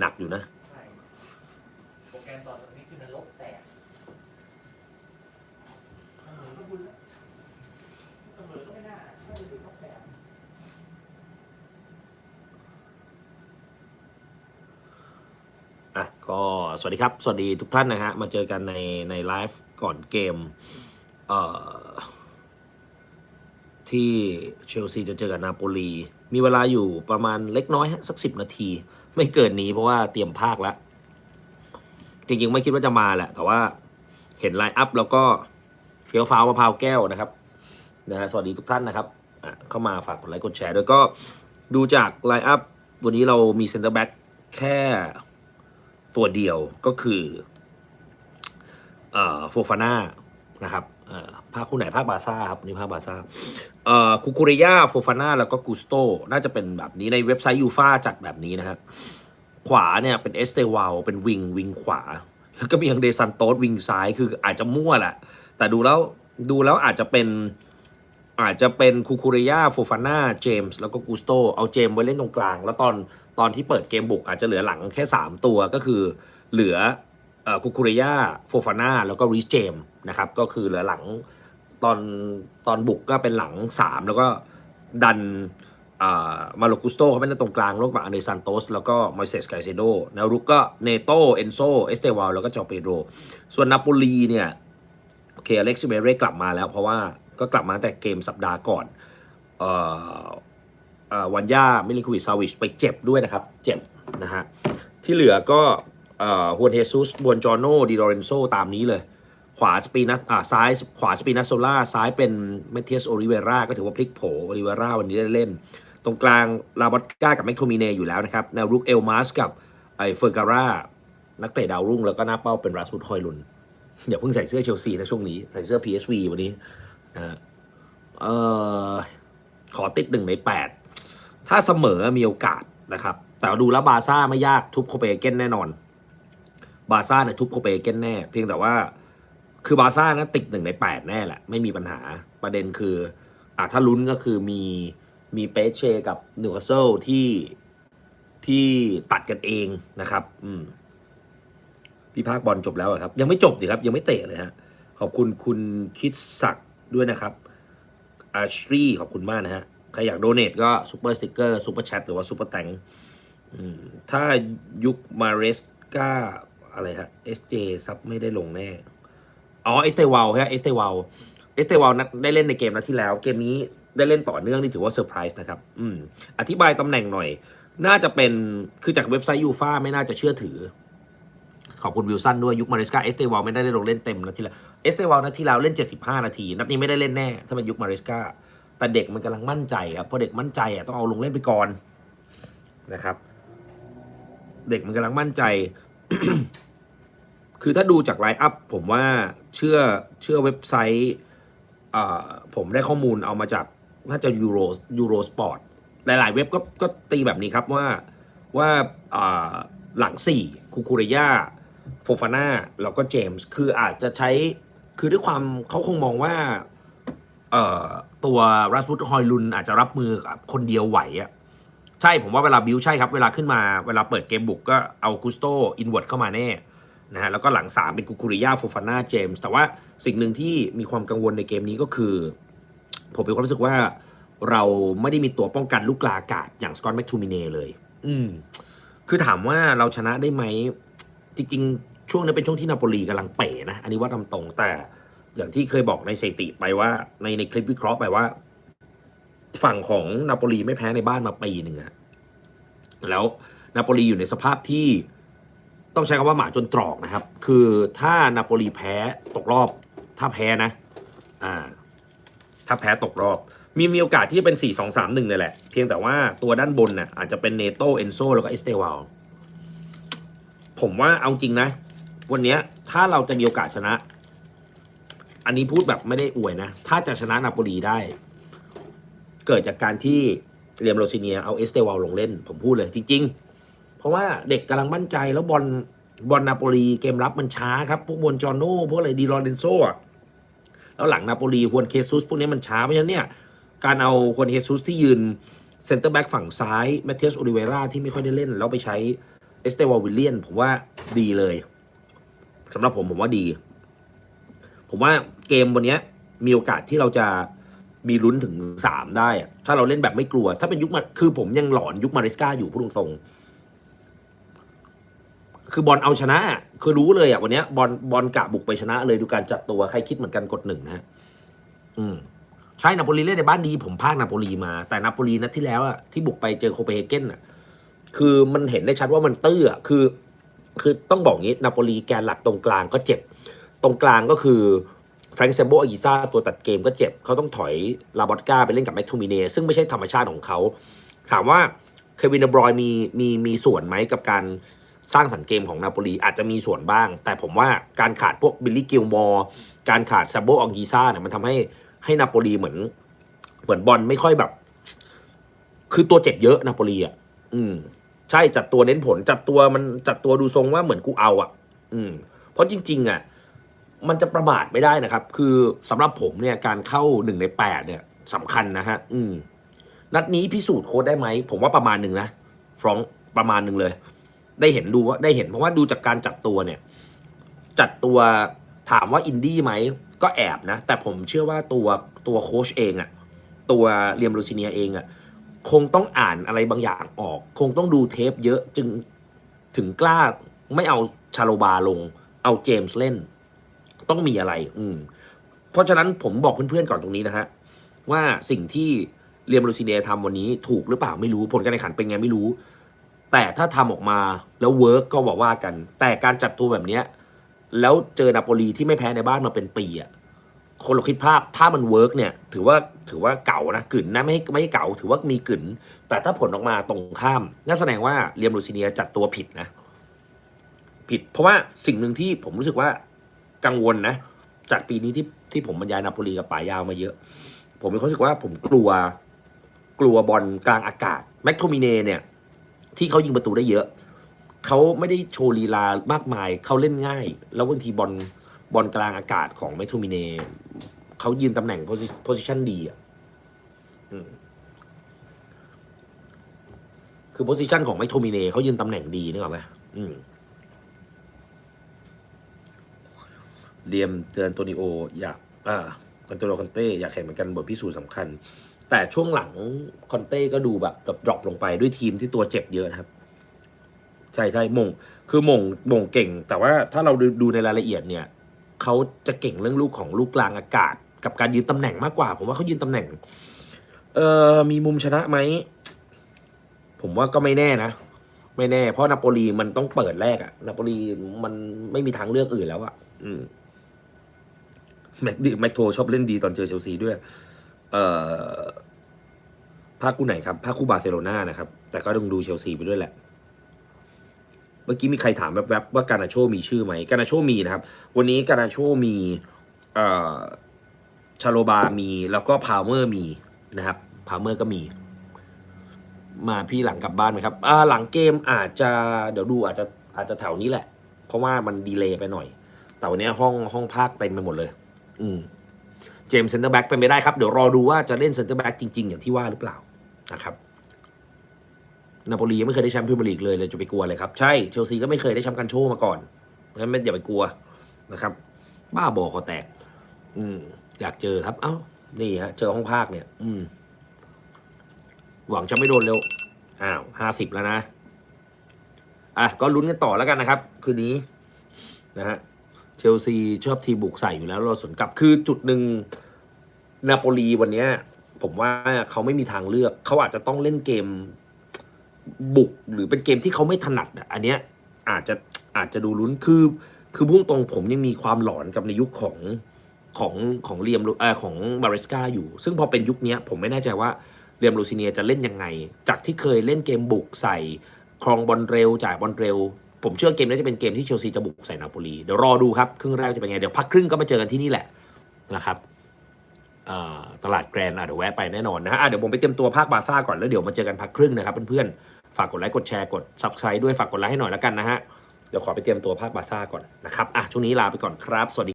หนักอยู่นะ ใช่โปรแกรมต่อนนี้คือนลบแตกเสมอก็บุญแล้วเสมอก็ไม่น่าไม่ได้ถึงลบแตกอะก็สวัสดีครับ สวัสดีทุกท่านนะฮะ มาเจอกันในในไลฟ์ก่อนเกม เอ่อ ที่เชลซีจะเจอกับนาโปลี มีเวลาอยู่ประมาณเล็กน้อยสักสิบนาที ไม่เกินนี้เพราะว่าเตรียมภาคแล้วจริงๆ ไม่คิดว่าจะมาแหละ แต่ว่าเห็นไลน์อัพแล้วก็เฟี้ยวฟ้าวมะพร้าวแก้วนะครับนะฮะสวัสดีทุกท่านนะครับอะเข้ามาฝากกดไลค์กดแชร์ด้วยก็ดูจากไลน์อัพวันนี้เรามีเซ็นเตอร์แบ็กแค่ตัวเดียวก็คือเอ่อโฟฟาน่านะครับ ภาคคู่ไหนภาคบาซ่าครับนี่ภาคบาซ่าคูคูเรียโฟฟาน่าแล้วก็กูสโตน่าจะเป็นแบบนี้ในเว็บไซต์ยูฟาจัดแบบนี้นะครับขวาเนี่ยเป็นเอสเตวาลเป็นวิงวิงขวา แล้วก็มีทางเดซันโตสวิงซ้ายคืออาจจะมั่วแหละ แต่ดูแล้วดูแล้วอาจจะเป็นอาจจะเป็นคูคูเรียโฟฟาน่าเจมส์แล้วก็กูสโตเอาเจมส์ไว้เล่นตรงกลาง แล้วตอนตอนที่เปิดเกมบุกอาจจะเหลือหลังแค่ 3 ตัวก็คือเหลือ คูคูเรียโฟฟาน่าแล้วก็ริสเจมนะครับก็คือเหลือหลังตอนตอนบุกก็เป็นหลัง 3 แล้วก็ดันมาโลกุสโตเขาไปเล่นตรงกลางร่วมกับอันเดซันโตส แล้วก็มอยเซสไกเซโดแนวรุกก็เนโตเอนโซเอสเตวาลแล้วก็จอเปโดส่วนนาโปลีเนี่ยโอเคอเล็กซิเบเร่กลับมาแล้วเพราะว่าก็กลับมาแต่เกมสัปดาห์ก่อนเอ่อวันย่ามิลิควิชซาวิชไปเจ็บด้วยนะครับ เจ็บนะฮะที่เหลือก็ ฮวนเฮซุสบวนจอโนดิโรเรนโซตามนี้เลย ขวาสปีนัสอ่าซ้ายขวาสปีนัสโซล่าซ้ายเป็นเมเทียสโอริเวราก็ถือว่าพลิกโผโอริเวราวันนี้ได้เล่น ตรงกลางลาบอตก้ากับแมคโทมิเนอยู่แล้วนะครับแนวรุกเอลมาสกับไอเฟอร์การ่านักเตะดาวรุ่งแล้วก็หน้าเป้าเป็นราสมุดฮอยลุนอย่าเพิ่งใส่เสื้อเชลซีนะช่วงนี้ ใส่เสื้อ PSV วันนี้นะเอ่อขอติดหนึ่งในแปดถ้าเสมอมีโอกาสนะครับ แต่ดูแล้วบาซ่าไม่ยากทุบโคเปนเฮเกนแน่นอน บาร์ซ่าเนี่ยทุบโคเปนเกนแน่ เพียงแต่ว่าคือบาร์ซ่านะติดหนึ่งในแปดแน่แหละ ไม่มีปัญหาประเด็นคืออะถ้าลุ้นก็คือมีมีเปเชกับนิวคาสเซิลที่ที่ตัดกันเองนะครับ อืมพี่ภาคบอลจบแล้วครับ ยังไม่จบดิครับ ยังไม่เตะเลยฮะขอบคุณคุณคิดศักด้วยนะครับอาชรีขอบคุณมากนะฮะใครอยากโดเนทก็ซูเปอร์สติกเกอร์ซูเปอร์แชทหรือว่าซูเปอร์แตงถ้ายุคมาเรสกา อะไรฮะเอสเจซับไม่ได้ลงแน่ อ๋อเอสเตวาลฮะเอสเตวาลเอสเตวาลได้เล่นในเกมนัดที่แล้ว เกมนี้ได้เล่นต่อเนื่องนี่ถือว่าเซอร์ไพรส์นะครับ อืม อธิบายตำแหน่งหน่อย น่าจะเป็น คือจากเว็บไซต์ยูฟาไม่น่าจะเชื่อถือ ขอบคุณวิลสันด้วยยุคมาริสกาเอสเตวาลไม่ได้ลงเล่นเต็มนาทีแล้วเอสเตวาลนาทีแล้วเล่น 75 นาที นัดนี้ไม่ได้เล่นแน่ ถ้าเป็นยุคมาริสกาแต่เด็กมันกำลังมั่นใจครับพอเด็กมั่นใจอะต้องเอาลงเล่นไปก่อนนะครับ เด็กมันกำลังมั่นใจ คือถ้าดูจากไลน์อัพผมว่าเชื่อเชื่อเว็บไซต์ผมได้ข้อมูลเอามาจากน่าจะยูโรยูโรสปอร์ตหลาย ๆ เว็บก็ก็ตีแบบนี้ครับว่าว่าหลังสี่คูคูเรยาโฟฟาน่าแล้วก็เจมส์คืออาจจะใช้คือด้วยความเขาคงมองว่าตัวรัสมุดฮอยลุนอาจจะรับมือกับคนเดียวไหวอะใช่ผมว่าเวลาบิวใช่ครับ เวลาขึ้นมาเวลาเปิดเกมบุกก็เอากุสโตอินเวิร์ดเข้ามาแน่ นะฮะแล้วก็หลัง 3 เป็นกุกุริยาโฟฟาน่าเจมส์แต่ว่าสิ่งหนึ่งที่มีความกังวลในเกมนี้ก็คือ ผมมีความรู้สึกว่าเราไม่ได้มีตัวป้องกันลูกกลาอากาศอย่างสกอตแมคทูมิเน่เลย อืมคือถามว่าเราชนะได้ไหม จริง ๆ ช่วงนั้นเป็นช่วงที่นาโปลีกำลังเป๋นะ อันนี้ว่าตาตรงแต่อย่างที่เคยบอกในสถิติไปว่าในในคลิปวิเคราะห์ไปว่า ฝั่งของนาโปลีไม่แพ้ในบ้านมาปีหนึ่งอะแล้วนาโปลีอยู่ในสภาพที่ ต้องใช้คำว่าหมาจนตรอกนะครับ คือถ้านาโปลีแพ้ตกรอบ ถ้าแพ้นะ อ่า ถ้าแพ้ตกรอบ มีมีโอกาสที่จะเป็น 4 2 3 1 เลยแหละ เพียงแต่ว่าตัวด้านบนน่ะอาจจะเป็นเนโตเอนโซแล้วก็เอสเตวาลผมว่าเอาจริงนะ วันนี้ถ้าเราจะมีโอกาสชนะ อันนี้พูดแบบไม่ได้อวยนะ ถ้าจะชนะนาโปลีได้ เกิดจากการที่เรียมโรซิเนียเอาเอสเตวาลลงเล่น ผมพูดเลยจริง ๆ ราะว่าเด็กกำลังมั่นใจแล้วบอลบอลนาโปลีเกมรับมันช้าครับ พวกบอลจอโน่พวกอะไรดีลอเรนโซอะแล้วหลังนาโปลีฮวนเคซุสพวกนี้มันช้าเพราะฉะนั้นเนี่ยการเอาฮวนเคซุสที่ยืนเซนเตอร์แบ็กฝั่งซ้ายแมทเทียสโอลิเวราที่ไม่ค่อยได้เล่น แล้วไปใช้เอสเตวอลวิลเลียนผมว่าดีเลยสำหรับผมผมว่าดี ผมว่าเกมวันนี้มีโอกาสที่เราจะมีลุ้นถึงสามได้ ถ้าเราเล่นแบบไม่กลัว ถ้าเป็นยุคมาคือผมยังหลอนยุคมาริสกาอยู่พูดตรง คือบอลเอาชนะ คือรู้เลยอะวันนี้บอลบอลกะบุกไปชนะ เลยดูการจัดตัวใครคิดเหมือนกันกดหนึ่งนะอืมใช่นาโปลีเล่นในบ้านดี ผมพากนาโปลีมา แต่นาโปลีนัดที่แล้วอะที่บุกไปเจอโคเปนเฮเกนอะคือมันเห็นได้ชัดว่ามันตื้ออะคือ คือต้องบอกงี้นาโปลีแกนหลักตรงกลางก็เจ็บ ตรงกลางก็คือแฟรงค์เซมโบอากิซ่าตัวตัดเกมก็เจ็บ เขาต้องถอยลาบอตกาไปเล่นกับแม็กทูมิเนซึ่งไม่ใช่ธรรมชาติของเขา ถามว่าเควินบรอยมีมีมีส่วนไหมกับการ สร้างสรรค์เกมของนาโปลีอาจจะมีส่วนบ้าง แต่ผมว่าการขาดพวกบิลลี่กิลมอร์การขาดซาโบอองกีซ่าเนี่ยมันทำให้ให้นาโปลีเหมือน เหมือนบอลไม่ค่อยแบบ คือตัวเจ็บเยอะนาโปลีอะอืม ใช่จัดตัวเน้นผล จัดตัวมันจัดตัวดูทรงว่าเหมือนกูเอาอะ อืม เพราะจริง ๆ อะ มันจะประมาทไม่ได้นะครับ คือสำหรับผมเนี่ยการเข้าหนึ่งในแปดเนี่ยสำคัญนะฮะ อืมนัดนี้พิสูจน์โค้ดได้ไหม ผมว่าประมาณหนึ่งนะฟรองประมาณหนึ่งเลย ได้เห็นดูว่าได้เห็นเพราะว่าดูจากการจัดตัวเนี่ย จัดตัวถามว่าอินดี้ไหมก็แอบนะ แต่ผมเชื่อว่าตัวตัวโค้ชเองอะตัวเรียมลูซิเนียเองอะคงต้องอ่านอะไรบางอย่างออก คงต้องดูเทปเยอะจึงถึงกล้าไม่เอาชาโลบาลง เอาเจมส์เล่น ต้องมีอะไร อืม เพราะฉะนั้นผมบอกเพื่อนๆก่อนตรงนี้นะฮะ ว่าสิ่งที่เรียมลูซิเนียทำวันนี้ถูกหรือเปล่าไม่รู้ผลการแข่งขันเป็นไงไม่รู้ แต่ถ้าทำออกมาแล้วเวิร์กก็บอกว่ากัน แต่การจัดตัวแบบเนี้ยแล้วเจอนาโปลีที่ไม่แพ้ในบ้านมาเป็นปีอะคนเราคิดภาพถ้ามันเวิร์กเนี่ย ถือว่าถือว่าเก่านะกึ่นนะไม่ให้ไม่ให้เก่า ถือว่ามีกึ่นแต่ถ้าผลออกมาตรงข้ามนั่นแสดงว่าเรียมลูซิเนียจัดตัวผิดนะ ผิด เพราะว่าสิ่งหนึ่งที่ผมรู้สึกว่ากังวลนะ จากปีนี้ที่ที่ผมบรรยายนาโปลีกับป่ายาวมาเยอะ ผมมีความรู้สึกว่าผมกลัว กลัวบอลกลางอากาศแม็กโทมิเนเนี่ย ที่เขายิงประตูได้เยอะ เขาไม่ได้โชว์ลีลามากมาย เขาเล่นง่าย แล้วบางทีบอลบอลกลางอากาศของแมทโทมิเนเขายืนตำแหน่งโพซิชันดีอะคือโพซิชันของแมทโทมิเนเขายืนตำแหน่งดีนึกออกไหมอืมเรียมเตือนโตนิโอ อยากอ่ากันโตโรคอนเต้ อยากแข่งเหมือนกันบทพิสูจน์สำคัญ แต่ช่วงหลังคอนเต้ก็ดูแบบดรอปลงไปด้วยทีมที่ตัวเจ็บเยอะครับ ใช่ใช่มง คือมงมงเก่ง แต่ว่าถ้าเราดูดูในรายละเอียดเนี่ยเขาจะเก่งเรื่องลูกของลูกกลางอากาศ กับการยืนตำแหน่งมากกว่า ผมว่าเขายืนตำแหน่ง เอ่อมีมุมชนะไหมผมว่าก็ไม่แน่นะไม่แน่ เพราะนาโปลีมันต้องเปิดแรกอะนาโปลีมันไม่มีทางเลือกอื่นแล้วอะอืมแม็กดิแม็กโทชอบเล่นดีตอนเจอเชลซีด้วย เอ่อภาคคู่ไหนครับภาคคู่บาร์เซโลนานะครับ แต่ก็ต้องดูเชลซีไปด้วยแหละ เมื่อกี้มีใครถามแวบๆว่าการาโชมีชื่อไหมการาโชมีนะครับ วันนี้การาโชมีเอ่อชาโลบามี แล้วก็พาวเมอร์มีนะครับพาวเมอร์ก็มี มาพี่หลังกลับบ้านไหมครับอ่าหลังเกมอาจจะเดี๋ยวดูอาจจะอาจจะแถวนี้แหละ เพราะว่ามันดีเลย์ไปหน่อย แต่วันนี้ห้องห้องภาคเต็มไปหมดเลย อืม เจมส์เซนเตอร์แบ็กเป็นไปได้ครับ เดี๋ยวรอดูว่าจะเล่นเซนเตอร์แบ็กจริง ๆ อย่างที่ว่าหรือเปล่านะครับนาโปลียังไม่เคยได้แชมป์พรีเมียร์ลีกเลยเลยจะไปกลัวเลยครับ ใช่เชลซีก็ไม่เคยได้แชมป์กันโชว์มาก่อนเพราะฉะนั้นไม่อย่าไปกลัวนะครับ บ้าบอคอแตก อืม อยากเจอครับ เอ้า นี่ฮะ เจอห้องภาคเนี่ย อืม หวังจะไม่โดนเร็ว อ้าวห้าสิบแล้วนะ อะ ก็ลุ้นกันต่อแล้วกันนะครับ คืนนี้ นะฮะ เชลซีชอบทีบุกใส่อยู่แล้วเราสวนกลับคือจุดหนึ่งนาโปลีวันเนี้ยผมว่าเขาไม่มีทางเลือก เขาอาจจะต้องเล่นเกมบุกหรือเป็นเกมที่เขาไม่ถนัดอันเนี้ยอาจจะอาจจะดูลุ้นคือ คือพุ่งตรงผมยังมีความหลอนกับในยุคของของของเรียมเอ่อของมาริสกาอยู่ ซึ่งพอเป็นยุคนี้ผมไม่แน่ใจว่าเรียมลูซิเนียจะเล่นยังไง จากที่เคยเล่นเกมบุกใส่ครองบอลเร็วจ่ายบอลเร็ว ผมเชื่อเกมนี้จะเป็นเกมที่เชลซีจะบุกใส่นาโปลีเดี๋ยวรอดูครับครึ่งแรกจะเป็นไง เดี๋ยวพักครึ่งก็มาเจอกันที่นี่แหละนะครับตลาดแกรนด์อะเดี๋ยวแวะไปแน่นอนนะฮะเดี๋ยวผมไปเตรียมตัวภาคบาซ่าก่อนแล้วเดี๋ยวมาเจอกันพักครึ่งนะครับเพื่อนๆฝากกดไลค์กดแชร์กดซับสไครต์ด้วยฝากกดไลค์ให้หน่อยแล้วกันนะฮะเดี๋ยวขอไปเตรียมตัวภาคบาซ่าก่อนนะครับอะช่วงนี้ลาไปก่อนครับสวัสดี